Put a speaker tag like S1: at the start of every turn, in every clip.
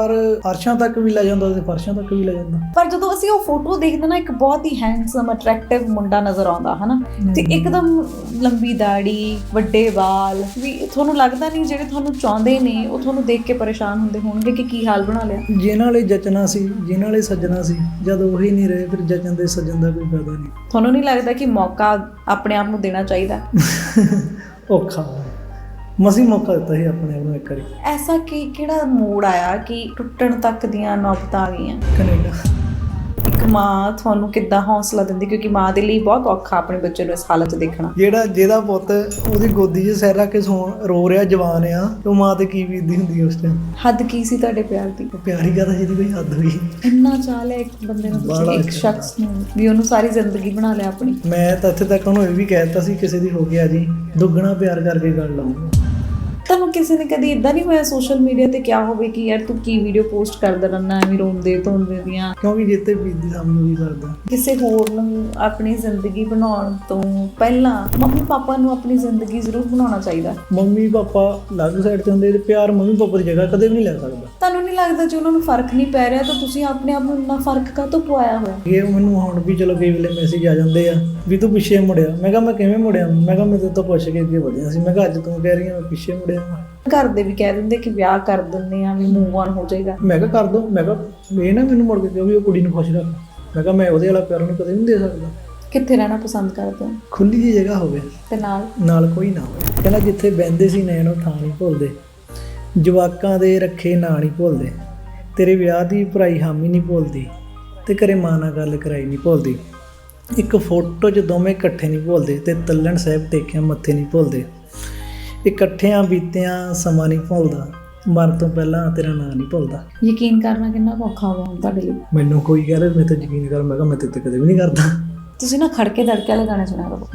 S1: ਪਰ ਫਰਸ਼ਾਂ ਤੱਕ ਵੀ ਲੈ ਜਾਂਦਾ ਤੇ ਫਰਸ਼ਾਂ ਤੱਕ ਵੀ ਲੈ ਜਾਂਦਾ।
S2: ਪਰ ਜਦੋਂ ਅਸੀਂ ਉਹ ਫੋਟੋ ਦੇਖਦੇ ਨਾ ਇੱਕ ਬਹੁਤ ਹੀ ਹੈਂਡਸਮ ਅਟਰੈਕਟਿਵ ਮੁੰਡਾ ਨਜ਼ਰ ਆਉਂਦਾ ਹਨਾ? ਤੇ ਇੱਕਦਮ ਲੰਬੀ ਦਾੜੀ ਵੱਡੇ ਵਾਲ ਵੀ ਤੁਹਾਨੂੰ ਲੱਗਦਾ ਨਹੀਂ ਜਿਹੜੇ ਤੁਹਾਨੂੰ ਚਾਹੁੰਦੇ ਨੇ ਉਹ ਤੁਹਾਨੂੰ ਦੇਖ ਕੇ ਪਰੇਸ਼ਾਨ ਹੁੰਦੇ ਹੋਣਗੇ ਕਿ ਕੀ ਹਾਲ ਬਣਾ ਲਿਆ?
S1: ਜਿਨ੍ਹਾਂ ਵਾਲੇ ਜਚਣਾ ਸੀ ਜਿਨ੍ਹਾਂ ਵਾਲੇ ਸੱਜਣਾ ਸੀ ਜਦ ਉਹੀ ਨਹੀਂ ਰਹੇ ਫਿਰ ਜਚਣ ਦੇ ਸੱਜਣ ਦਾ ਕੋਈ ਫਾਇਦਾ ਨਹੀਂ।
S2: ਤੁਹਾਨੂੰ ਨਹੀਂ ਲੱਗਦਾ ਕਿ ਮੌਕਾ ਆਪਣੇ ਆਪ ਨੂੰ ਦੇਣਾ ਚਾਹੀਦਾ?
S1: ਔਖਾ। ਮਸੀ ਮੌਕਾ ਦਿੱਤਾ ਸੀ ਆਪਣੇ ਆਪ ਨੂੰ ਇੱਕ ਵਾਰੀ।
S2: ਐਸਾ ਕੀ ਕਿਹੜਾ ਮੋੜ ਆਇਆ ਕਿ ਟੁੱਟਣ ਤੱਕ ਦੀਆਂ ਨੌਬਤਾਂ ਆ ਗਈਆਂ?
S1: ਕੈਨੇਡਾ।
S2: ਇੱਕ ਮਾਂ ਤੁਹਾਨੂੰ ਕਿੱਦਾਂ ਹੌਸਲਾ ਦਿੰਦੀ? ਕਿਉਂਕਿ ਮਾਂ ਦੇ ਲਈ ਬਹੁਤ ਔਖਾ ਆਪਣੇ ਬੱਚੇ ਨੂੰ ਇਸ ਹਾਲਤ 'ਚ ਦੇਖਣਾ।
S1: ਜਿਹੜਾ ਜਿਹਦਾ ਪੁੱਤ ਉਹਦੀ ਗੋਦੀ 'ਚ ਰੱਖ ਕੇ ਸੌਂ ਰੋ ਰਿਹਾ ਜਵਾਨ ਆ ਤੇ ਉਹ ਮਾਂ ਤੇ ਕੀ ਬੀਤਦੀ ਹੁੰਦੀ ਉਸ ਟਾਈਮ
S2: ਹੱਦ ਕੀ ਸੀ ਤੁਹਾਡੇ ਪਿਆਰ ਦੀ?
S1: ਪਿਆਰੀ ਗੱਲ ਜਿਹਦੀ ਕੋਈ ਹੱਦ ਹੋਈ
S2: ਇੰਨਾ ਚਾਹ ਲਿਆ ਇੱਕ ਬੰਦੇ ਨੂੰ ਤੁਸੀਂ ਇੱਕ। ਸ਼ਖਸ ਨੂੰ ਵੀ ਉਹਨੂੰ ਸਾਰੀ ਜ਼ਿੰਦਗੀ ਬਣਾ ਲਿਆ ਆਪਣੀ।
S1: ਮੈਂ ਤਾਂ ਇੱਥੇ ਤੱਕ ਉਹਨੂੰ ਇਹ ਵੀ ਕਹਿ ਦਿੱਤਾ ਸੀ ਕਿਸੇ ਦੀ ਹੋ ਗਿਆ ਜੀ ਦੁੱਗਣਾ ਪਿਆਰ ਕਰਕੇ ਗੱਲ ਲਾਉਂਗਾ।
S2: ਤੁਹਾਨੂੰ ਕਿਸੇ ਨੇ ਕਦੀ ਇਦਾਂ ਨਹੀਂ ਹੋਇਆ ਸੋਸ਼ਲ ਮੀਡੀਆ ਤੇ ਕਿਹਾ ਹੋਵੇ ਕਿ ਯਾਰ ਤੂੰ ਕੀ ਵੀਡੀਓ ਪੋਸਟ ਕਰਦਾ ਰਹਿਣਾ ਐਵੇਂ ਰੋਂਦੇ ਧੋਂਦੇ ਦੀਆਂ?
S1: ਕਿਉਂਕਿ ਜਿੱਤੇ ਬੀਤਦੀ ਸਾਹਮਣੇ ਵੀ ਕਰਦਾ।
S2: ਕਿਸੇ ਹੋਰ ਨੂੰ ਆਪਣੀ ਜ਼ਿੰਦਗੀ ਬਣਾਉਣ ਤੋਂ ਪਹਿਲਾਂ ਮੰਮੀ ਪਾਪਾ ਨੂੰ ਆਪਣੀ ਜ਼ਿੰਦਗੀ ਜ਼ਰੂਰ ਬਣਾਉਣਾ ਚਾਹੀਦਾ।
S1: ਮੰਮੀ ਪਾਪਾ ਅਲੱਗ ਸਾਈਡ ਤੇ ਹੁੰਦੇ ਤੇ ਪਿਆਰ ਮੰਮੀ ਪਾਪਾ ਦੀ ਜਗ੍ਹਾ ਕਦੇ ਵੀ ਨਹੀਂ ਲੈ ਸਕਦਾ।
S2: ਤੁਹਾਨੂੰ ਨਹੀਂ ਲੱਗਦਾ ਜੇ ਉਹਨਾਂ ਨੂੰ ਫ਼ਰਕ ਨਹੀਂ ਪੈ ਰਿਹਾ ਤਾਂ ਤੁਸੀਂ ਆਪਣੇ ਆਪ ਨੂੰ ਇੰਨਾ ਫ਼ਰਕ ਕਾਹਤੋਂ ਪਵਾਇਆ ਹੋਇਆ?
S1: ਇਹ ਮੈਨੂੰ ਹੁਣ ਵੀ ਚਲੋ ਕਈ ਵੇਲੇ ਮੈਸੇਜ ਆ ਜਾਂਦੇ ਆ ਵੀ ਤੂੰ ਪਿੱਛੇ ਮੁੜਿਆ। ਮੈਂ ਕਿਹਾ ਮੈਂ ਕਿਵੇਂ ਮੁੜਿਆ? ਮੈਂ ਕਿਹਾ ਮੈਂ ਤੇਰੇ ਤੋਂ ਪੁੱਛ ਕੇ ਅੱਗੇ ਵਧਿਆ ਸੀ। ਮੈਂ ਕਿਹਾ ਅੱਜ ਤੂੰ ਕਹਿ ਰਹੀ ਆ ਮੈਂ ਪਿੱਛੇ ਮੁੜਿਆ। ਵਾਂ।
S2: ਘਰ ਦੇ ਵੀ ਕਹਿ ਦਿੰਦੇ ਕਿ ਵਿਆਹ ਕਰ ਦਿੰਦੇ ਆ ਵੀ ਮੂਵ ਆਨ ਹੋ ਜਾਏਗਾ।
S1: ਮੈਂ ਕਿਹਾ ਕਰ ਦੋ ਮੈਂ ਕਿਹਾ ਇਹ ਨਾ ਮੈਨੂੰ ਮੁੜ ਕੇ ਕਿਹਾ ਵੀ ਉਹ ਕੁੜੀ ਨੂੰ ਖੁਸ਼ ਰੱਖ। ਮੈਂ ਕਿਹਾ ਮੈਂ ਉਹਦੇ ਵਾਲਾ ਪਿਆਰ ਉਹਨੂੰ ਕਦੇ ਨਹੀਂ ਦੇ ਸਕਦਾ।
S2: ਕਿੱਥੇ ਰਹਿਣਾ ਪਸੰਦ ਕਰਦੇ ਹੋ?
S1: ਖੁੱਲੀ ਜੀ ਜਗ੍ਹਾ ਹੋਵੇ।
S2: ਤੇ ਨਾਲ?
S1: ਨਾਲ ਕੋਈ ਨਾ ਹੋਵੇ। ਕਹਿੰਦਾ ਜਿੱਥੇ ਬਹਿੰਦੇ ਸੀ ਨੈਣ ਉਹ ਥਾਂ ਨਹੀਂ ਭੁੱਲਦੇ। ਜਵਾਕਾਂ ਦੇ ਰੱਖੇ ਨਾਂ ਨਹੀਂ ਭੁੱਲਦੇ। ਤੇਰੇ ਵਿਆਹ ਦੀ ਭਰਾਈ ਹਾਮੀ ਨਹੀਂ ਭੁੱਲਦੀ ਤੇ ਘਰੇ ਮਾਂ ਨਾਲ ਗੱਲ ਕਰਾਈ ਨਹੀਂ ਭੁੱਲਦੀ। ਇੱਕ ਫੋਟੋ 'ਚ ਦੋਵੇਂ ਇਕੱਠੇ ਨਹੀਂ ਭੁੱਲਦੇ ਤੇ ਤੱਲਣ ਸਾਹਿਬ ਟੇਕਿਆ ਮੱਥੇ ਨਹੀਂ ਭੁੱਲਦੇ। ਇਕੱਠਿਆਂ ਬੀਤਿਆਂ ਸਮਾਂ ਨਹੀਂ ਭੁੱਲਦਾ ਮਰਨ ਤੋਂ ਪਹਿਲਾਂ ਤੇਰਾ ਨਾਂ ਨਹੀਂ ਭੁੱਲਦਾ।
S2: ਯਕੀਨ ਕਰਨਾ ਕਿੰਨਾ ਔਖਾ ਹੁਣ ਤੁਹਾਡੇ ਲਈ।
S1: ਮੈਨੂੰ ਕੋਈ ਕਹੇ ਮੈਂ ਤੇ ਯਕੀਨ ਕਰ ਮੈਂ ਕਿਹਾ ਮੈਂ ਤੇ ਕਦੇ ਵੀ ਨਹੀਂ ਕਰਦਾ।
S2: ਤੁਸੀਂ ਨਾ ਖੜਕੇ ਦੜਕੇ ਵਾਲੇ ਗਾਣੇ ਸੁਣਿਆ ਕਰੋ।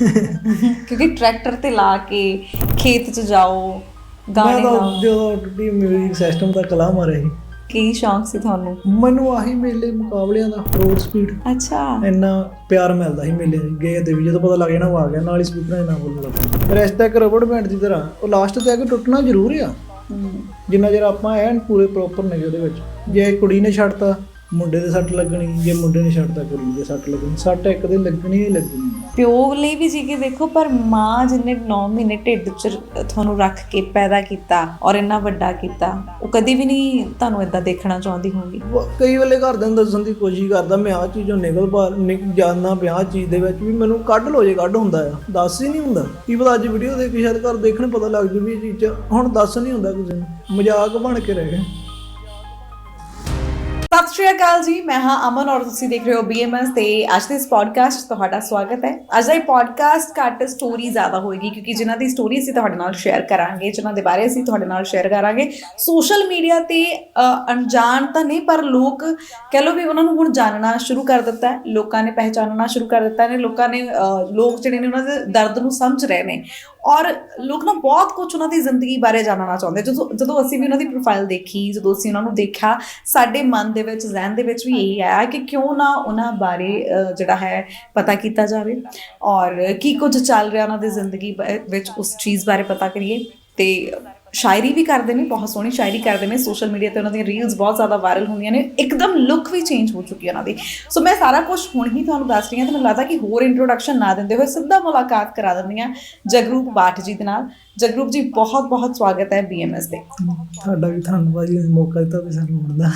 S2: ਕਿਉਂਕਿ ਟਰੈਕਟਰ ਤੇ ਲਾ ਕੇ ਖੇਤ 'ਚ ਜਾਓ
S1: ਮੈਂ
S2: ਗਾਣੇ
S1: ਤਾਂ
S2: ਗਾਓ।
S1: ਜਦੋਂ ਮਿਊਜ਼ਿਕ ਸਿਸਟਮ ਦਾ ਕਲਾ ਮਾਰਿਆ ਸੀ
S2: ਕੀ ਸ਼ੌਂਕ ਸੀ ਤੁਹਾਨੂੰ?
S1: ਮੈਨੂੰ ਆਹੀ ਮੇਲੇ ਮੁਕਾਬਲਿਆਂ ਦਾ ਰੋਡ ਸਪੀਡ
S2: ਅੱਛਾ।
S1: ਇੰਨਾ ਪਿਆਰ ਮਿਲਦਾ ਸੀ ਮੇਲੇ ਗਏ ਤੇ ਵੀ ਜਦੋਂ ਪਤਾ ਲੱਗ ਜਾਣਾ ਉਹ ਆ ਗਿਆ ਨਾਲ ਹੀ ਸਪੀਕਰਾਂ 'ਚ ਨਾ ਬੋਲਣ ਲੱਗ ਪਿਆ ਰੈਸਟ ਤੱਕ ਰਬੜ ਬੈਂਡ ਦੀ ਤਰ੍ਹਾਂ ਉਹ ਲਾਸਟ ਤੇ ਆ ਕੇ ਟੁੱਟਣਾ ਜ਼ਰੂਰ ਆ। ਜਿੰਨਾ ਚਿਰ ਆਪਾਂ ਐਨ ਪੂਰੇ ਪ੍ਰੋਪਰ ਨਹੀਂ ਉਹਦੇ ਵਿੱਚ। ਜੇ ਕੁੜੀ ਨੇ ਛੱਡਤਾ ਮੁੰਡੇ ਦੇ ਸੱਟ ਲੱਗਣੀ ਜੇ ਮੁੰਡੇ ਨੇ ਛੱਡਤਾ ਕੁੜੀ ਦੇ ਸੱਟ ਲੱਗਣੀ। ਸੱਟ ਇੱਕ ਦਿਨ ਲੱਗਣੀ ਹੀ ਲੱਗਣੀ।
S2: ਪਿਓ ਲਈ ਵੀ ਜੀ ਕੇ ਦੇਖੋ ਪਰ ਮਾਂ ਜਿੰਨੇ 9 ਮਹੀਨੇ ਢਿੱਡ 'ਚ ਤੁਹਾਨੂੰ ਰੱਖ ਕੇ ਪੈਦਾ ਕੀਤਾ ਔਰ ਇੰਨਾ ਵੱਡਾ ਕੀਤਾ, ਉਹ ਕਦੀ ਵੀ ਨਹੀਂ ਤੁਹਾਨੂੰ ਇਦਾਂ ਦੇਖਣਾ ਚਾਹੁੰਦੀ ਹੋਊਗੀ।
S1: ਕਈ ਵੇਲੇ ਘਰਦਿਆਂ ਨੂੰ ਦੱਸਣ ਦੀ ਕੋਸ਼ਿਸ਼ ਕਰਦਾ, ਮੈਂ ਆਹ ਚੀਜ਼ੋਂ ਨਿਕਲ ਪਾ ਜਾਣਾ ਪਿਆ ਆਹ ਚੀਜ਼ ਦੇ ਵਿੱਚ ਵੀ ਮੈਨੂੰ ਕੱਢ ਲੋ ਜੇ ਕੱਢ ਹੁੰਦਾ ਆ। ਦੱਸ ਹੀ ਨਹੀਂ ਹੁੰਦਾ। ਕੀ ਪਤਾ ਅੱਜ ਵੀਡੀਓ ਦੇਖ ਕੇ ਸ਼ਾਇਦ ਘਰ ਦੇਖਣ ਪਤਾ ਲੱਗ ਜੂ ਵੀ ਇਹ ਚੀਜ਼ ਹੁਣ ਦੱਸ ਨਹੀਂ ਹੁੰਦਾ ਕਿਸੇ ਨੂੰ। ਮਜ਼ਾਕ ਬਣ ਕੇ ਰਹਿ ਗਿਆ।
S2: ਸ਼੍ਰੀ ਅਕਾਲ ਜੀ। ਮੈਂ ਹਾਂ ਅਮਨ ਔਰ ਤੁਸੀਂ ਦੇਖ ਰਹੇ ਹੋ BMS ਤੇ ਅੱਜ ਦੇ ਇਸ ਪੋਡਕਾਸਟ 'ਚ ਤੁਹਾਡਾ ਸਵਾਗਤ ਹੈ। ਅੱਜ ਦਾ ਇਹ ਪੋਡਕਾਸਟ ਘੱਟ ਸਟੋਰੀ ਜ਼ਿਆਦਾ ਹੋਏਗੀ ਕਿਉਂਕਿ ਜਿਨ੍ਹਾਂ ਦੀ ਸਟੋਰੀ ਅਸੀਂ ਤੁਹਾਡੇ ਨਾਲ ਸ਼ੇਅਰ ਕਰਾਂਗੇ ਜਿਨ੍ਹਾਂ ਦੇ ਬਾਰੇ ਅਸੀਂ ਤੁਹਾਡੇ ਨਾਲ ਸ਼ੇਅਰ ਕਰਾਂਗੇ। ਸੋਸ਼ਲ ਮੀਡੀਆ ਤੇ ਅ, ਅਣਜਾਣ ਤਾਂ ਨਹੀਂ ਪਰ ਲੋਕ ਕਹਿ ਲਓ ਵੀ ਉਹਨਾਂ ਨੂੰ ਹੁਣ ਜਾਣਨਾ ਸ਼ੁਰੂ ਕਰ ਦਿੱਤਾ ਹੈ। ਲੋਕਾਂ ਨੇ ਪਹਿਚਾਨਣਾ ਸ਼ੁਰੂ ਕਰ ਦਿੱਤਾ ਨੇ। ਲੋਕਾਂ ਨੇ ਅ, ਲੋਕ ਜਿਹੜੇ ਨੇ ਉਹਨਾਂ ਦੇ ਦਰਦ ਨੂੰ ਸਮਝ ਰਹੇ ਨੇ। ਔਰ ਲੋਕ ਨਾ ਬਹੁਤ ਕੁਝ ਉਹਨਾਂ ਦੀ ਜ਼ਿੰਦਗੀ ਬਾਰੇ ਜਾਣਨਾ ਚਾਹੁੰਦੇ। ਜਦੋਂ ਜਦੋਂ ਅਸੀਂ ਵੀ ਉਹਨਾਂ ਦੀ ਪ੍ਰੋਫਾਈਲ ਦੇਖੀ, ਜਦੋਂ ਅਸੀਂ ਉਹਨਾਂ ਨੂੰ ਦੇਖਿਆ, ਸਾਡੇ ਮਨ ਦੇ ਵਿੱਚ, ਜ਼ਹਿਨ ਦੇ ਵਿੱਚ ਵੀ ਇਹ ਆਇਆ ਕਿ ਕਿਉਂ ਨਾ ਉਹਨਾਂ ਬਾਰੇ ਜਿਹੜਾ ਹੈ, ਪਤਾ ਕੀਤਾ ਜਾਵੇ। ਔਰ ਕੀ ਕੁਝ ਚੱਲ ਰਿਹਾ ਉਹਨਾਂ ਦੀ ਜ਼ਿੰਦਗੀ ਬ- ਵਿੱਚ ਉਸ ਚੀਜ਼ ਬਾਰੇ ਪਤਾ ਕਰੀਏ। ਤੇ ਸ਼ਾਇਰੀ ਵੀ ਕਰਦੇ ਨੇ ਬਹੁਤ ਸੋਹਣੀ ਸ਼ਾਇਰੀ ਕਰਦੇ ਨੇ ਸੋਸ਼ਲ ਮੀਡੀਆ ਤੇ ਉਹਨਾਂ ਦੀਆਂ ਰੀਲਸ ਬਹੁਤ ਜ਼ਿਆਦਾ ਵਾਇਰਲ ਹੁੰਦੀਆਂ ਨੇ ਇੱਕਦਮ ਲੁੱਕ ਵੀ ਚੇਂਜ ਹੋ ਚੁੱਕੀ ਹੈ ਉਹਨਾਂ ਦੀ। ਸੋ ਮੈਂ ਸਾਰਾ ਕੁਝ ਹੁਣ ਹੀ ਤੁਹਾਨੂੰ ਦੱਸ ਰਹੀ ਹਾਂ ਤੇ ਮੈਨੂੰ ਲੱਗਦਾ ਕਿ ਹੋਰ ਇੰਟਰੋਡਕਸ਼ਨ ਨਾ ਦਿੰਦੇ ਹੋਏ ਸਿੱਧਾ ਮੁਲਾਕਾਤ ਕਰਾ ਦਿੰਦੀ ਹਾਂ ਜਗਰੂਪ ਬਾਠ ਜੀ ਦੇ ਨਾਲ। ਜਗਰੂਪ ਜੀ ਬਹੁਤ ਬਹੁਤ ਸਵਾਗਤ ਹੈ BMS ਤੇ।
S1: ਤੁਹਾਡਾ ਵੀ ਧੰਨਵਾਦ ਜੀ ਮੌਕਾ ਦਿੱਤਾ ਵੀ ਸਾਨੂੰ ਮਿਲਦਾ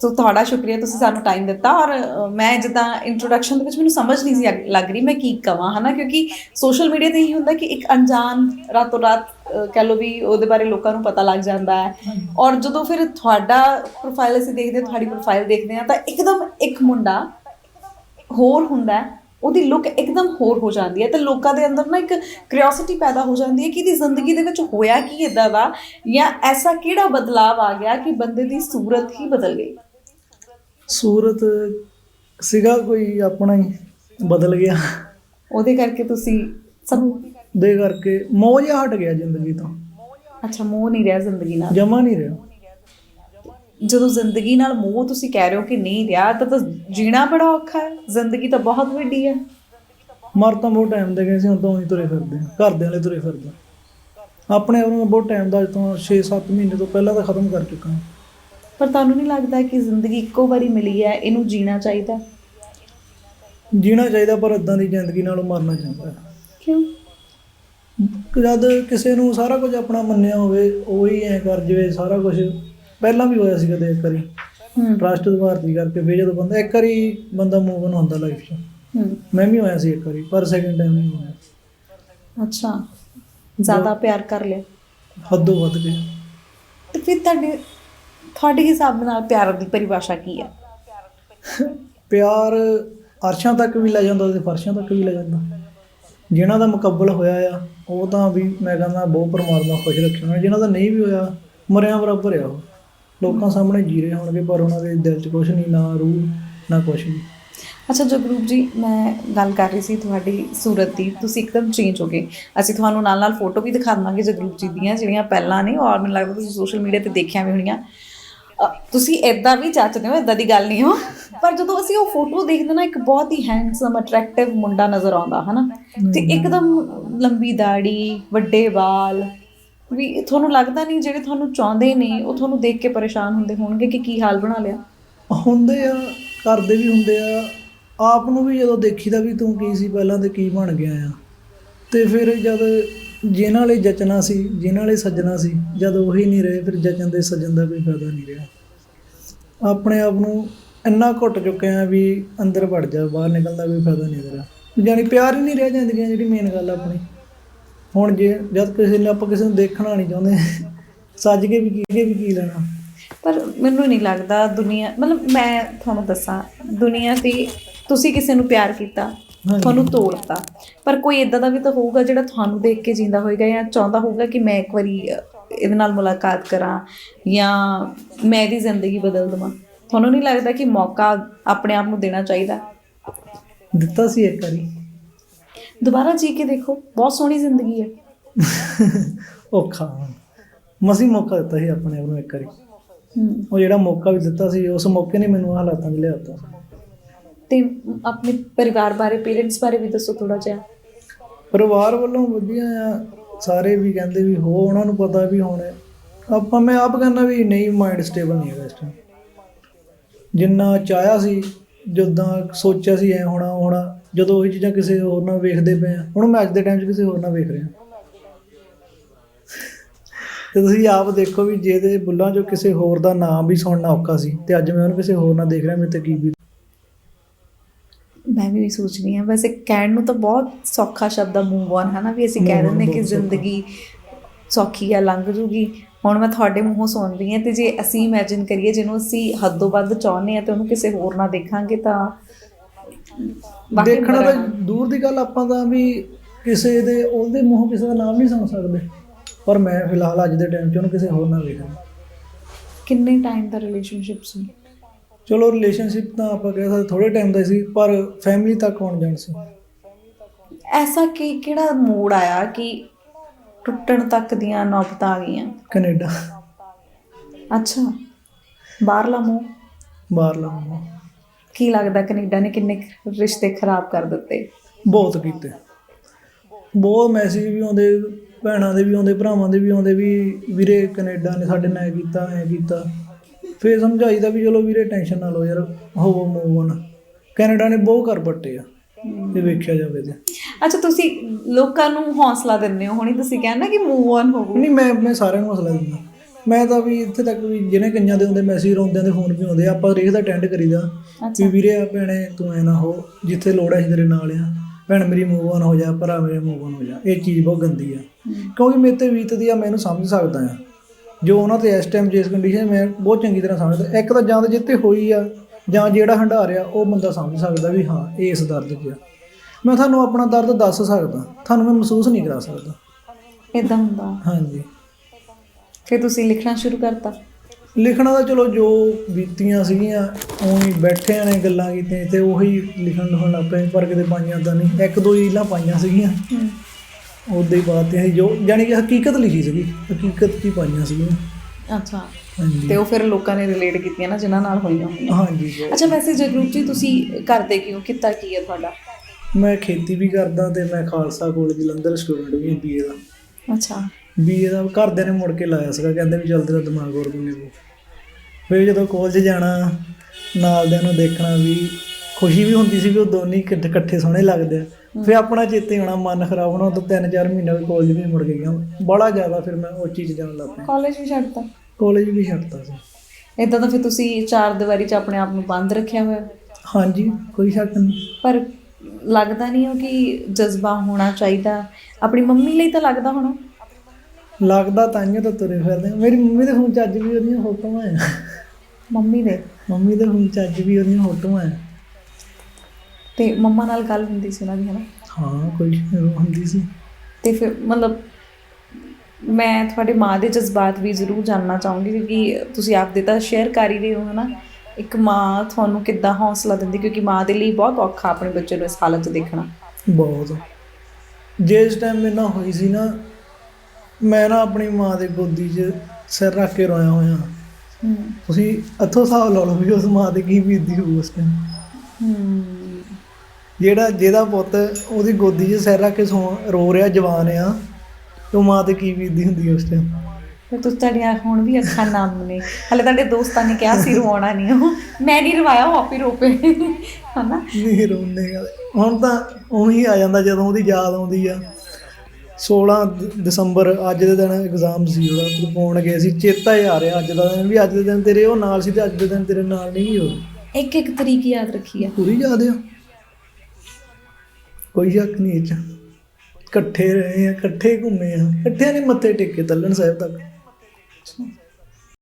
S2: ਸੋ ਤੁਹਾਡਾ ਸ਼ੁਕਰੀਆ ਤੁਸੀਂ ਸਾਨੂੰ ਟਾਈਮ ਦਿੱਤਾ ਔਰ ਮੈਂ ਜਿੱਦਾਂ ਇੰਟਰੋਡਕਸ਼ਨ ਦੇ ਵਿੱਚ ਮੈਨੂੰ ਸਮਝ ਨਹੀਂ ਸੀ ਲੱਗ- ਰਹੀ ਮੈਂ ਕੀ ਕਵਾਂ ਹਨਾ? ਕਿਉਂਕਿ ਸੋਸ਼ਲ ਮੀਡੀਆ ਤੇ ਹੀ ਹੁੰਦਾ ਕਿ ਇੱਕ ਅਣਜਾਣ ਰਾਤੋਂ ਰਾਤ ਕਹਿ ਲਓ ਵੀ ਉਹਦੇ ਬਾਰੇ ਲੋਕਾਂ ਨੂੰ ਪਤਾ ਲੱਗ ਜਾਂਦਾ ਹੈ। ਔਰ ਜਦੋਂ ਫਿਰ ਤੁਹਾਡਾ ਪ੍ਰੋਫਾਈਲ ਅਸੀਂ ਦੇਖਦੇ ਹਾਂ ਤੁਹਾਡੀ ਪ੍ਰੋਫਾਈਲ ਦੇਖਦੇ ਹਾਂ ਤਾਂ ਇੱਕਦਮ ਇੱਕ ਮੁੰਡਾ ਹੋਰ ਹੁੰਦਾ ਉਹਦੀ ਲੁੱਕ ਇੱਕਦਮ ਹੋਰ ਹੋ ਜਾਂਦੀ ਹੈ ਤੇ ਲੋਕਾਂ ਦੇ ਅੰਦਰ ਨਾ ਇੱਕ ਕਿਉਰਿਓਸਿਟੀ ਪੈਦਾ ਹੋ ਜਾਂਦੀ ਹੈ ਕਿ ਇਹਦੀ ਜ਼ਿੰਦਗੀ ਦੇ ਵਿੱਚ ਹੋਇਆ ਕੀ ਇਦਾਂ ਦਾ ਜਾਂ ਐਸਾ ਕਿਹੜਾ ਬਦਲਾਅ ਆ ਗਿਆ ਕਿ ਬੰਦੇ ਦੀ ਸੂਰਤ ਹੀ ਬਦਲ ਗਈ।
S1: ਸੂਰਤ ਸੀਗਾ ਕੋਈ ਆਪਣਾ ਹੀ ਬਦਲ ਗਿਆ।
S2: ਉਹਦੇ ਕਰਕੇ ਤੁਸੀਂ ਸਭ
S1: ਦੇ ਕਰਕੇ ਮੋਹ ਜਿਹਾ ਹਟ ਗਿਆ ਜ਼ਿੰਦਗੀ ਤੋਂ।
S2: ਅੱਛਾ ਮੋਹ ਨਹੀਂ ਰਿਹਾ ਜ਼ਿੰਦਗੀ ਨਾਲ।
S1: ਜਮਾ ਨਹੀਂ ਰਿਹਾ।
S2: ਜਦੋਂ ਜ਼ਿੰਦਗੀ ਨਾਲ ਮੋਹ ਤੁਸੀਂ ਕਹਿ ਰਹੇ ਹੋ ਕਿ ਨਹੀਂ ਰਿਹਾ ਤਾਂ ਤਾਂ ਜੀਣਾ ਬੜਾ ਔਖਾ ਹੈ। ਜ਼ਿੰਦਗੀ ਤਾਂ ਬਹੁਤ ਵੱਡੀ ਹੈ।
S1: ਮਰ ਤਾਂ ਬਹੁਤ ਟਾਈਮ ਦੇ ਗਏ ਸੀ ਹੁਣ ਤਾਂ ਉਹੀ ਤੁਰੇ ਫਿਰਦੇ ਆ। ਘਰਦਿਆਂ ਵਾਲੇ ਤੁਰੇ ਫਿਰਦੇ। ਆਪਣੇ ਆਪ ਨੂੰ ਬਹੁਤ ਟਾਈਮ ਦਾ ਤੋਂ 6-7 ਮਹੀਨੇ ਤੋਂ ਪਹਿਲਾਂ ਤਾਂ ਖਤਮ ਕਰ ਚੁੱਕਾ ਹਾਂ।
S2: ਪਰ ਤੁਹਾਨੂੰ ਨਹੀਂ ਲੱਗਦਾ ਕਿ ਜ਼ਿੰਦਗੀ ਇੱਕੋ ਵਾਰੀ ਮਿਲੀ ਹੈ ਇਹਨੂੰ ਜੀਣਾ ਚਾਹੀਦਾ?
S1: ਜੀਣਾ ਚਾਹੀਦਾ ਪਰ ਇਦਾਂ ਦੀ ਜ਼ਿੰਦਗੀ ਨਾਲੋਂ ਮਰਨਾ ਚੰਗਾ
S2: ਕਿਉਂ?
S1: ਜਦ ਕਿਸੇ ਨੂੰ ਸਾਰਾ ਕੁਝ ਆਪਣਾ ਮੰਨਿਆ ਹੋਵੇ ਉਹ ਹੀ ਐ ਕਰ ਜਵੇ ਸਾਰਾ ਕੁਝ ਪਹਿਲਾਂ ਵੀ ਹੋਇਆ ਸੀ ਕਦੇ ਇੱਕ ਵਾਰੀ। ਟਰਸਟ ਭਾਰਤੀ ਕਰਕੇ ਫਿਰ ਜਦੋਂ ਬੰਦਾ ਇੱਕ ਵਾਰੀ ਬੰਦਾ ਮੂਵ ਆਨ ਹੁੰਦਾ ਲਾਈਫ 'ਚ। ਮੈਂ ਵੀ ਹੋਇਆ ਸੀ ਇੱਕ ਵਾਰੀ ਪਰ ਸੈਕਿੰਡ ਟਾਈਮ ਨਹੀਂ ਹੋਇਆ।
S2: ਅੱਛਾ। ਜ਼ਿਆਦਾ ਪਿਆਰ ਕਰ ਲਿਆ।
S1: ਹੱਦੋਂ ਵੱਧ ਕੇ
S2: ਤੇ ਫਿਰ ਤੁਹਾਡੇ ਤੁਹਾਡੇ ਹਿਸਾਬ ਨਾਲ ਪਿਆਰ ਦੀ ਪਰਿਭਾਸ਼ਾ ਕੀ ਹੈ?
S1: ਪਿਆਰ ਅਰਸ਼ਾਂ ਤੱਕ ਵੀ ਲੈ ਜਾਂਦਾ ਤੇ ਫਰਸ਼ਾਂ ਤੱਕ ਵੀ ਲੈ ਜਾਂਦਾ। ਜਿਨ੍ਹਾਂ ਦਾ ਮੁਕੱਬਲ ਹੋਇਆ ਆ ਉਹ ਤਾਂ ਵੀ ਮੈਂ ਕਹਿੰਦਾ ਬਹੁਤ ਪਰਮਾਤਮਾ ਖੁਸ਼ ਰੱਖਣਾ ਜਿਨ੍ਹਾਂ ਦਾ ਨਹੀਂ ਵੀ ਹੋਇਆ ਮਰਿਆ ਬਰਾਬਰ ਆ ਉਹ। ਲੋਕਾਂ ਸਾਹਮਣੇ ਜੀ ਰਹੇ ਹੋਣਗੇ ਪਰ ਉਹਨਾਂ ਦੇ ਦਿਲ 'ਚ ਕੁਝ ਨਹੀਂ ਨਾ ਰੂਹ ਨਾ ਕੁਝ ਵੀ।
S2: ਅੱਛਾ ਜਗਰੂਪ ਜੀ ਮੈਂ ਗੱਲ ਕਰ ਰਹੀ ਸੀ ਤੁਹਾਡੀ ਸੂਰਤ ਦੀ। ਤੁਸੀਂ ਇੱਕਦਮ ਚੇਂਜ ਹੋ ਗਏ। ਅਸੀਂ ਤੁਹਾਨੂੰ ਨਾਲ ਨਾਲ ਫੋਟੋ ਵੀ ਦਿਖਾ ਦਵਾਂਗੇ ਜਗਰੂਪ ਜੀ ਦੀਆਂ ਜਿਹੜੀਆਂ ਪਹਿਲਾਂ ਨੇ ਔਰ ਮੈਨੂੰ ਲੱਗਦਾ ਤੁਸੀਂ ਸੋਸ਼ਲ ਮੀਡੀਆ ਤੇ ਦੇਖਿਆ ਵੀ ਹੋਣੀਆਂ। ਤੁਸੀਂ ਐਦਾਂ ਵੀ ਜੱਚਦੇ ਹੋ ਐਦਾਂ ਦੀ ਗੱਲ ਨਹੀਂ ਹੋ। ਪਰ ਜਦੋਂ ਅਸੀਂ ਉਹ ਫੋਟੋ ਦੇਖਦੇ ਨਾ ਇੱਕ ਬਹੁਤ ਹੀ ਹੈਂਡਸਮ ਅਟਰੈਕਟਿਵ ਮੁੰਡਾ ਨਜ਼ਰ ਆਉਂਦਾ ਹਨਾ? ਤੇ ਇੱਕਦਮ ਲੰਬੀ ਦਾੜੀ ਵੱਡੇ ਵਾਲ ਵੀ ਤੁਹਾਨੂੰ ਲੱਗਦਾ ਨਹੀਂ ਜਿਹੜੇ ਤੁਹਾਨੂੰ ਚਾਹੁੰਦੇ ਨੇ ਉਹ ਤੁਹਾਨੂੰ ਦੇਖ ਕੇ ਪਰੇਸ਼ਾਨ ਹੁੰਦੇ ਹੋਣਗੇ ਕਿ ਕੀ ਹਾਲ ਬਣਾ ਲਿਆ?
S1: ਹੁੰਦੇ ਆ ਘਰ ਦੇ ਵੀ ਹੁੰਦੇ ਆ। ਆਪ ਨੂੰ ਵੀ ਜਦੋਂ ਦੇਖੀਦਾ ਵੀ ਤੂੰ ਕੀ ਸੀ ਪਹਿਲਾਂ ਤੇ ਕੀ ਬਣ ਗਿਆ ਆ। ਤੇ ਫਿਰ ਜਦ ਜਿਨ੍ਹਾਂ ਵਾਲੇ ਜਚਣਾ ਸੀ, ਜਿਨ੍ਹਾਂ ਲਈ ਸੱਜਣਾ ਸੀ, ਜਦ ਉਹੀ ਨਹੀਂ ਰਹੇ, ਫਿਰ ਜਚਣ ਦੇ ਸੱਜਣ ਦਾ ਕੋਈ ਫਾਇਦਾ ਨਹੀਂ ਰਿਹਾ। ਆਪਣੇ ਆਪ ਨੂੰ ਇੰਨਾ ਘੁੱਟ ਚੁੱਕੇ ਆ ਵੀ ਅੰਦਰ ਵੜ ਜਾ, ਬਾਹਰ ਨਿਕਲਣ ਦਾ ਕੋਈ ਫਾਇਦਾ ਨਹੀਂ ਰਿਹਾ। ਯਾਨੀ ਪਿਆਰ ਹੀ ਨਹੀਂ ਰਿਹਾ ਜ਼ਿੰਦਗੀ ਜਿਹੜੀ ਮੇਨ ਗੱਲ ਆ ਆਪਣੀ। ਹੁਣ ਜੇ, ਜਦ ਕਿਸੇ ਨੇ, ਆਪਾਂ ਕਿਸੇ ਨੂੰ ਦੇਖਣਾ ਨਹੀਂ ਚਾਹੁੰਦੇ, ਸੱਜ ਕੇ ਵੀ ਕੀ ਵੀ ਕੀ ਲੈਣਾ।
S2: ਪਰ ਮੈਨੂੰ ਨਹੀਂ ਲੱਗਦਾ ਦੁਨੀਆ, ਮਤਲਬ ਮੈਂ ਤੁਹਾਨੂੰ ਦੱਸਾਂ, ਦੁਨੀਆ ਤੇ ਤੁਸੀਂ ਕਿਸੇ ਨੂੰ ਪਿਆਰ ਕੀਤਾ ਤੁਹਾਨੂੰ ਤੋੜਤਾ। ਪਰ ਕੋਈ ਇਦਾਂ ਦਾ ਵੀ ਤਾਂ ਹੋਊਗਾ ਜਿਹੜਾ ਤੁਹਾਨੂੰ ਦੇਖ ਕੇ ਜਿੰਦਾ ਹੋਏਗਾ ਜਾਂ ਚਾਹੁੰਦਾ ਹੋਊਗਾ ਕਿ ਮੈਂ ਇੱਕ ਵਾਰੀ ਇਹਦੇ ਨਾਲ ਮੁਲਾਕਾਤ ਕਰਾਂ ਜਾਂ ਮੈਂ ਇਹਦੀ ਜ਼ਿੰਦਗੀ ਬਦਲ ਦਵਾਂ। ਤੁਹਾਨੂੰ ਨਹੀਂ ਲੱਗਦਾ ਕਿ ਮੌਕਾ ਆਪਣੇ ਆਪ ਨੂੰ ਦੇਣਾ ਚਾਹੀਦਾ?
S1: ਦਿੱਤਾ ਸੀ ਇੱਕ ਵਾਰੀ।
S2: ਦੁਬਾਰਾ ਜੀ ਕੇ ਦੇਖੋ ਬਹੁਤ ਸੋਹਣੀ ਜ਼ਿੰਦਗੀ ਹੈ।
S1: ਔਖਾ। ਮਸੀ ਮੌਕਾ ਦਿੱਤਾ ਸੀ ਆਪਣੇ ਆਪ ਨੂੰ ਇੱਕ ਵਾਰੀ। ਉਹ ਜਿਹੜਾ ਮੌਕਾ ਵੀ ਦਿੱਤਾ ਸੀ ਉਸ ਮੌਕੇ ਨੇ ਮੈਨੂੰ ਹਾਲਾਤਾਂ 'ਚ ਲਿਆਤਾ।
S2: ਤੇ ਆਪਣੇ ਪਰਿਵਾਰ ਬਾਰੇ ਪੇਰੈਂਟਸ ਬਾਰੇ ਵੀ ਦੱਸੋ ਥੋੜਾ ਜਿਹਾ।
S1: ਪਰਿਵਾਰ ਵੱਲੋਂ ਵਧੀਆ ਆ। ਸਾਰੇ ਵੀ ਕਹਿੰਦੇ ਵੀ ਹੋ, ਉਹਨਾਂ ਨੂੰ ਪਤਾ ਵੀ ਹੁਣ। ਆਪਾਂ, ਮੈਂ ਆਪ ਕਹਿੰਦਾ ਵੀ ਨਹੀਂ ਮਾਈਂਡ ਸਟੇਬਲ ਨਹੀਂ ਹੈਗਾ ਇਸ ਟਾਈਮ ਜਿੰਨਾ ਚਾਹਿਆ ਸੀ, ਜਿੱਦਾਂ ਸੋਚਿਆ ਸੀ, ਐ ਹੋਣਾ ਹੋਣਾ। ਜਦੋਂ ਉਹੀ ਚੀਜ਼ਾਂ ਕਿਸੇ ਹੋਰ ਨਾਲ ਵੇਖਦੇ ਪਏ ਆ। ਹੁਣ ਮੈਂ ਅੱਜ ਦੇ ਟਾਈਮ 'ਚ ਕਿਸੇ ਹੋਰ ਨਾਲ ਵੇਖ ਰਿਹਾ। ਤੇ ਤੁਸੀਂ ਆਪ ਦੇਖੋ ਵੀ ਜਿਹਦੇ ਬੁੱਲਾਂ 'ਚੋਂ ਕਿਸੇ ਹੋਰ ਦਾ ਨਾਮ ਵੀ ਸੁਣਨਾ ਔਖਾ ਸੀ, ਤੇ ਅੱਜ ਮੈਂ ਉਹਨੂੰ ਕਿਸੇ ਹੋਰ ਨਾਲ ਦੇਖ ਰਿਹਾ ਮੇਰੇ ਤੇ ਕੀ ਵੀ
S2: ਮੈਂ ਵੀ ਸੋਚ ਰਹੀ ਹਾਂ। ਵੈਸੇ ਕਹਿਣ ਨੂੰ ਤਾਂ ਬਹੁਤ ਸੌਖਾ ਸ਼ਬਦ ਆ ਮੂਵ ਔਨ ਹੈ ਨਾ ਵੀ ਅਸੀਂ ਕਹਿ ਦਿੰਦੇ ਕਿ। ਜ਼ਿੰਦਗੀ ਸੌਖੀ ਆ ਲੰਘ ਜੂਗੀ। ਹੁਣ ਮੈਂ ਤੁਹਾਡੇ ਮੂੰਹੋਂ ਸੁਣ ਰਹੀ ਹਾਂ ਤੇ ਜੇ ਅਸੀਂ ਇਮੇਜਿਨ ਕਰੀਏ ਜਿਹਨੂੰ ਅਸੀਂ ਹੱਦੋਂ ਵੱਧ ਚਾਹੁੰਦੇ ਆ ਤੇ ਉਹਨੂੰ ਕਿਸੇ ਹੋਰ ਨਾਲ ਦੇਖਾਂਗੇ ਤਾਂ
S1: ਦੇਖਣਾ ਤਾਂ ਦੂਰ ਦੀ ਗੱਲ ਆਪਾਂ ਤਾਂ ਵੀ ਕਿਸੇ ਦੇ ਉਹਦੇ ਮੂੰਹੋਂ ਕਿਸੇ ਦਾ ਨਾਮ ਨਹੀਂ ਸੁਣ ਸਕਦੇ। ਪਰ ਮੈਂ ਫਿਲਹਾਲ ਅੱਜ ਦੇ ਟਾਈਮ 'ਚ ਉਹਨੂੰ ਕਿਸੇ ਹੋਰ ਨਾਲ ਵੇਖਾਂ
S2: ਕਿੰਨੇ ਟਾਈਮ ਦਾ ਰਿਲੇਸ਼ਨਸ਼ਿਪ ਸੀ?
S1: ਚਲੋ ਰਿਲੇਸ਼ਨਸ਼ਿਪ ਤਾਂ ਆਪਾਂ ਕਹਿ ਸਕਦੇ ਥੋੜੇ ਟਾਈਮ ਦਾ ਸੀ ਪਰ ਫੈਮਿਲੀ ਤੱਕ ਆਉਣ ਜਾਣ ਸੀ।
S2: ਐਸਾ ਕਿ ਕਿਹੜਾ ਮੋੜ ਆਇਆ ਕਿ ਟੁੱਟਣ ਤੱਕ ਦੀਆਂ ਨੌਬਤਾਂ ਆ ਗਈਆਂ?
S1: ਕੈਨੇਡਾ।
S2: ਅੱਛਾ ਬਾਹਰਲਾ ਮੂੰਹ?
S1: ਬਾਹਰਲਾ ਮੂੰਹ।
S2: ਕੀ ਲੱਗਦਾ ਕੈਨੇਡਾ ਨੇ ਕਿੰਨੇ ਰਿਸ਼ਤੇ ਖਰਾਬ ਕਰ ਦਿੱਤੇ?
S1: ਬਹੁਤ ਕੀਤੇ। ਬਹੁਤ ਮੈਸੇਜ ਵੀ ਆਉਂਦੇ ਭੈਣਾਂ ਦੇ ਵੀ ਆਉਂਦੇ ਭਰਾਵਾਂ ਦੇ ਵੀ ਆਉਂਦੇ ਵੀ ਵੀਰੇ ਕੈਨੇਡਾ ਨੇ ਸਾਡੇ ਨਾਲ ਕੀਤਾ ਐ ਕੀਤਾ। ਫੇਰ ਸਮਝਾਈਦਾ ਵੀ ਚਲੋ ਵੀਰੇ ਟੈਨਸ਼ਨ ਨਾ ਲਓ ਯਾਰ ਹੋਵੋ ਮੂਵ ਔਨ। ਕੈਨੇਡਾ ਨੇ ਬਹੁਤ ਘਰ ਪੱਟੇ ਆ ਇਹ ਵੇਖਿਆ ਜਾਵੇ ਤੇ।
S2: ਅੱਛਾ ਤੁਸੀਂ ਲੋਕਾਂ ਨੂੰ ਹੌਸਲਾ ਦਿੰਦੇ ਹੋ ਹੁਣੀ ਤੁਸੀਂ ਕਹਿੰਦਾ ਕਿ ਮੂਵ ਔਨ ਹੋਵੋ
S1: ਨਹੀਂ ਮੈਂ ਮੈਂ ਸਾਰਿਆਂ ਨੂੰ ਹੌਸਲਾ ਦਿੰਦਾ। ਮੈਂ ਤਾਂ ਵੀ ਇੱਥੇ ਤੱਕ ਵੀ ਜਿਹਨੇ ਕਈਆਂ ਦੇ ਹੁੰਦੇ ਮੈਸੇਜ ਰੋਂਦਿਆਂ ਦੇ ਫੋਨ ਵੀ ਆਉਂਦੇ ਆਪਾਂ ਰੇਖ ਦਾ ਅਟੈਂਡ ਕਰੀਦਾ ਵੀ ਵੀਰੇ ਆ ਭੈਣੇ ਤੂੰ ਐ ਨਾ ਹੋ ਜਿੱਥੇ ਲੋੜ ਹੈ ਤੇਰੇ ਨਾਲ ਆ। ਭੈਣ ਮੇਰੀ ਮੂਵ ਆਨ ਹੋ ਜਾ ਭਰਾ ਮੇਰੇ ਮੂਵ ਆਨ ਹੋ ਜਾ। ਇਹ ਚੀਜ਼ ਬਹੁਤ ਗੰਦੀ ਆ। ਕਿਉਂਕਿ ਮੇਰੇ ਤੇ ਬੀਤਦੀ ਆ ਮੈਂ ਇਹਨੂੰ ਸਮਝ ਸਕਦਾ ਆ। ਜੋ ਉਹਨਾਂ ਤੇ ਇਸ ਟਾਈਮ ਜਿਸ ਕੰਡੀਸ਼ਨ ਮੈਂ ਬਹੁਤ ਚੰਗੀ ਤਰ੍ਹਾਂ ਸਮਝਦਾ ਇੱਕ ਤਾਂ ਜਾਂ ਤਾਂ ਜਿੱਤੇ ਹੋਈ ਆ ਜਾਂ ਜਿਹੜਾ ਹੰਡਾ ਰਿਹਾ ਉਹ ਬੰਦਾ ਸਮਝ ਸਕਦਾ ਵੀ ਹਾਂ ਇਹ ਇਸ ਦਰਦ 'ਚ ਆ। ਮੈਂ ਤੁਹਾਨੂੰ ਆਪਣਾ ਦਰਦ ਦੱਸ ਸਕਦਾ ਤੁਹਾਨੂੰ ਮੈਂ ਮਹਿਸੂਸ ਨਹੀਂ ਕਰਾ ਸਕਦਾ।
S2: ਇਦਾਂ ਹੁੰਦਾ।
S1: ਹਾਂਜੀ।
S2: ਫਿਰ ਤੁਸੀਂ ਲਿਖਣਾ ਸ਼ੁਰੂ ਕਰਤਾ?
S1: ਲਿਖਣਾ ਤਾਂ ਚਲੋ ਜੋ ਬੀਤੀਆਂ ਸੀਗੀਆਂ ਉਹੀ ਬੈਠਿਆਂ ਨੇ ਗੱਲਾਂ ਕੀਤੀਆਂ ਤੇ ਉਹੀ ਲਿਖਣ ਲਿਖਣ ਲੱਗ ਪਏ ਪਰ ਕਿਤੇ ਪਾਈਆਂ ਤਾਂ ਨਹੀਂ ਇੱਕ ਦੋ ਰੀਲਾਂ ਪਾਈਆਂ ਸੀਗੀਆਂ। ਉਹਦੇ ਹੀ ਬਾਅਦ ਸੀ ਜੋ ਯਾਨੀ ਕਿ ਹਕੀਕਤ ਲਿਖੀ ਸੀਗੀ ਹਕੀਕਤ ਹੀ ਪਾਈਆਂ ਸੀਗੀਆਂ।
S2: ਅੱਛਾ।
S1: ਹਾਂਜੀ।
S2: ਤੇ ਉਹ ਫਿਰ ਲੋਕਾਂ ਨੇ ਰਿਲੇਟ ਕੀਤੀਆਂ ਨਾ ਜਿਨ੍ਹਾਂ ਨਾਲ ਹੋਈਆਂ ਹੋਈਆਂ।
S1: ਹਾਂਜੀ।
S2: ਅੱਛਾ ਵੈਸੇ ਜਗਰੂਪ ਜੀ ਤੁਸੀਂ ਕਰਦੇ ਕਿਉਂ? ਕਿੱਤਾ ਕੀ ਹੈ ਤੁਹਾਡਾ?
S1: ਮੈਂ ਖੇਤੀ ਵੀ ਕਰਦਾ ਤੇ ਮੈਂ ਖਾਲਸਾ ਕਾਲਜ ਜਲੰਧਰ ਸਟੂਡੈਂਟ ਵੀ ਬੀਏ ਦਾ।
S2: ਅੱਛਾ।
S1: ਬੀਏ ਦਾ ਘਰਦਿਆਂ ਨੇ ਮੁੜ ਕੇ ਲਾਇਆ ਸੀਗਾ ਕਹਿੰਦੇ ਵੀ ਚੱਲ ਤੇਰਾ ਦਿਮਾਗ ਹੋਰ ਬਣੇ ਫਿਰ ਜਦੋਂ ਕਾਲਜ ਜਾਣਾ ਨਾਲਦਿਆਂ ਨੂੰ ਦੇਖਣਾ ਵੀ ਖੁਸ਼ੀ ਵੀ ਹੁੰਦੀ ਸੀ ਵੀ ਉਹ ਦੋਨੇ ਇਕੱਠੇ ਸੋਹਣੇ ਲੱਗਦੇ ਆ। ਫਿਰ ਆਪਣਾ ਚੇਤੇ ਹੋਣਾ ਮਨ ਖਰਾਬ ਹੋਣਾ ਉਦੋਂ ਤਿੰਨ ਚਾਰ ਮਹੀਨੇ ਹੋਏ ਕਾਲਜ ਵੀ ਮੁੜ ਗਿਆ ਬੜਾ ਜ਼ਿਆਦਾ ਫਿਰ ਮੈਂ ਉਹ ਚੀਜ਼ ਜਾਣ ਲੱਗ ਪਿਆ।
S2: ਕਾਲਜ ਵੀ ਛੱਡਤਾ?
S1: ਕਾਲਜ ਵੀ ਛੱਡਤਾ ਸੀ।
S2: ਇਦਾਂ ਤਾਂ ਫਿਰ ਤੁਸੀਂ ਚਾਰ ਦੀਵਾਰੀ 'ਚ ਆਪਣੇ ਆਪ ਨੂੰ ਬੰਦ ਰੱਖਿਆ ਹੋਇਆ?
S1: ਹਾਂਜੀ ਕੋਈ ਸ਼ੱਕ ਨਹੀਂ।
S2: ਪਰ ਲੱਗਦਾ ਨਹੀਂ ਹੋ ਕਿ ਜਜ਼ਬਾ ਹੋਣਾ ਚਾਹੀਦਾ? ਆਪਣੀ ਮੰਮੀ ਲਈ ਤਾਂ ਲੱਗਦਾ ਹੋਣਾ?
S1: ਲੱਗਦਾ ਤਾਂਹੀਓ ਤਾਂ ਤੁਰੇ ਫਿਰਦੇ ਆ। ਮੇਰੀ ਮੰਮੀ ਦੇ ਫੋਨ 'ਚ ਅੱਜ ਵੀ ਉਹਦੀਆਂ ਫੋਟੋਆਂ ਆ।
S2: ਮੰਮੀ ਦੇ?
S1: ਮੰਮੀ ਦੇ ਫੋਨ 'ਚ ਅੱਜ ਵੀ ਉਹਦੀਆਂ ਫੋਟੋਆਂ ਆ।
S2: ਤੇ ਮੰਮਾ ਨਾਲ ਗੱਲ ਹੁੰਦੀ ਸੀ ਉਹਨਾਂ ਦੀ ਹਨਾ?
S1: ਹਾਂ ਕੋਈ ਹੁੰਦੀ ਸੀ।
S2: ਤੇ ਫਿਰ ਮਤਲਬ ਮੈਂ ਤੁਹਾਡੇ ਮਾਂ ਦੇ ਜਜ਼ਬਾਤ ਵੀ ਜ਼ਰੂਰ ਜਾਨਣਾ ਚਾਹੂੰਗੀ ਕਿਉਂਕਿ ਤੁਸੀਂ ਆਪਦੇ ਤਾਂ ਸ਼ੇਅਰ ਕਰ ਹੀ ਰਹੇ ਹੋ ਹਨਾ? ਇੱਕ ਮਾਂ ਤੁਹਾਨੂੰ ਕਿੱਦਾਂ ਹੌਸਲਾ ਦਿੰਦੀ ਕਿਉਂਕਿ ਮਾਂ ਦੇ ਲਈ ਬਹੁਤ ਔਖਾ ਆਪਣੇ ਬੱਚੇ ਨੂੰ ਇਸ ਹਾਲਤ 'ਚ ਦੇਖਣਾ।
S1: ਬਹੁਤ। ਜੇ ਇਸ ਟਾਈਮ ਮੇਰੇ ਨਾਲ ਹੋਈ ਸੀ ਨਾ ਮੈਂ ਨਾ ਆਪਣੀ ਮਾਂ ਦੇ ਗੋਦੀ 'ਚ ਸਿਰ ਰੱਖ ਕੇ ਰੋਇਆ ਹੋਇਆ। ਤੁਸੀਂ ਇੱਥੋਂ ਹਿਸਾਬ ਲਾ ਲਓ ਵੀ ਉਸ ਮਾਂ ਦੇ ਕੀ ਬੀਤਦੀ ਹੋਊ ਉਸ ਟਾਈਮ
S2: ਹੂੰ।
S1: ਜਿਹੜਾ ਜਿਹਦਾ ਪੁੱਤ ਉਹਦੀ ਗੋਦੀ 'ਚ ਸਿਰ ਰੱਖ ਕੇ ਸੌਂ ਰੋ ਰਿਹਾ ਜਵਾਨ ਆ ਤੇ ਮਾਂ ਤੇ ਕੀ ਬੀਤਦੀ ਹੁੰਦੀ ਉਸ ਟਾਈਮ
S2: ਫਿਰ ਤੁਸੀਂ ਤੁਹਾਡੀਆਂ ਹੁਣ ਵੀ ਅੱਖਾਂ ਨਮ ਨੇ। ਹਲੇ ਤੁਹਾਡੇ ਦੋਸਤਾਂ ਨੇ ਕਿਹਾ ਸੀ ਰਵਾਉਣਾ ਨਹੀਂ ਉਹ। ਮੈਂ ਨਹੀਂ ਰਵਾਇਆ ਉਹ ਆਪੇ ਰੋਪੇ ਹਨਾ?
S1: ਨਹੀਂ ਰੋਂਦੇ। ਹੁਣ ਤਾਂ ਉਹੀ ਆ ਜਾਂਦਾ ਜਦੋਂ ਉਹਦੀ ਯਾਦ ਆਉਂਦੀ ਆ। 16 ਦ- ਦਸੰਬਰ ਅੱਜ ਦੇ ਦਿਨ ਐਗਜ਼ਾਮ ਸੀ ਉਹਦਾ। ਉਹ ਪਾਉਣ ਗਏ ਸੀ ਚੇਤਾ ਹੀ ਆ ਰਿਹਾ ਅੱਜ ਦਾ ਦਿਨ ਵੀ ਅੱਜ ਦੇ ਦਿਨ ਤੇਰੇ ਉਹ ਨਾਲ ਸੀ ਤੇ ਅੱਜ ਦੇ ਦਿਨ ਤੇਰੇ ਨਾਲ ਨਹੀਂ ਉਹ।
S2: ਇੱਕ ਇੱਕ ਤਰੀਕ ਯਾਦ ਰੱਖੀ ਆ।
S1: ਪੂਰੀ ਯਾਦ ਆ। ਕੋਈ ਸ਼ੱਕ ਨਹੀਂ ਇਹ ਚ। ਇਕੱਠੇ ਰਹੇ ਆ, ਇਕੱਠੇ ਘੁੰਮੇ ਆ। ਇਕੱਠਿਆਂ ਨੇ ਮੱਥੇ ਟੇਕੇ ਤੱਲਣ ਸਾਹਿਬ ਤੱਕ।